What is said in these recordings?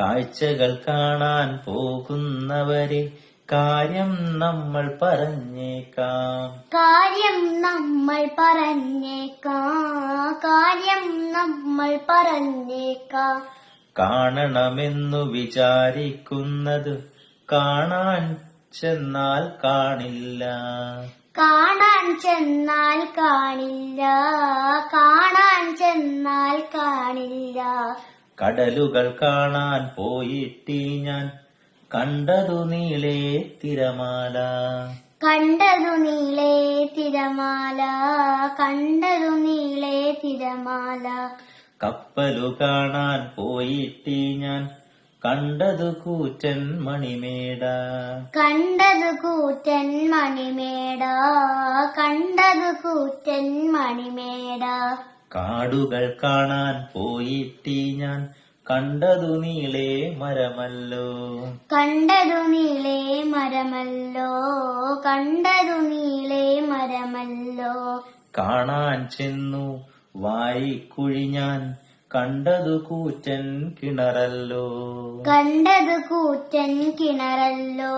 കാഴ്ചകൾ കാണാൻ പോകുന്നവരെ കാര്യം നമ്മൾ പറഞ്ഞേക്കാം. കാര്യം നമ്മൾ പറഞ്ഞേക്കാം. കാര്യം നമ്മൾ പറഞ്ഞേക്കാം. കാണണമെന്നു വിചാരിക്കുന്നത് കാണാൻ ചെന്നാൽ കാണില്ല. കാണാൻ ചെന്നാൽ കാണില്ല. കാണാൻ ചെന്നാൽ കാണില്ല. കടലുകൾ കാണാൻ പോയിട്ടി ഞാൻ. കണ്ടതു നീളേ തിരമാല. കണ്ടതു നീളേ തിരമാല. കണ്ടതു നീളേ തിരമാല. കപ്പലു കാണാൻ പോയിട്ടി ഞാൻ. കണ്ടതു കൂറ്റൻ മണിമേട. കണ്ടതു കൂറ്റൻ മണിമേട. കണ്ടതു കൂറ്റൻ മണിമേട. കാടുകൾ കാണാൻ പോയിട്ടി ഞാൻ. കണ്ടതു നീളേ മരമല്ലോ. കണ്ടതു നീളേ മരമല്ലോ. കണ്ടതു നീളേ മരമല്ലോ. കാണാൻ ചെന്നു വായിക്കുഴി ഞാൻ. കണ്ടതു കൂറ്റൻ കിണറല്ലോ. കണ്ടതു കൂറ്റൻ കിണറല്ലോ.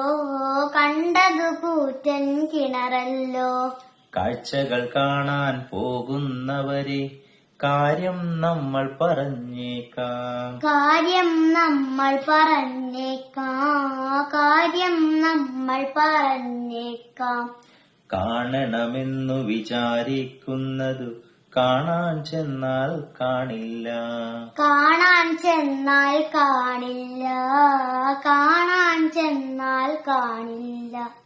കണ്ടതു കൂറ്റൻ കിണറല്ലോ. കാഴ്ചകൾ കാണാൻ പോകുന്നവരെ കാര്യം നമ്മൾ പറഞ്ഞേക്കാം. കാര്യം നമ്മൾ പറഞ്ഞേക്കാം. കാര്യം നമ്മൾ പറഞ്ഞേക്കാം. കാണണമെന്നു വിചാരിക്കുന്നതു കാണാൻ ചെന്നാൽ കാണില്ല. കാണാൻ ചെന്നാൽ കാണില്ല. കാണാൻ ചെന്നാൽ കാണില്ല.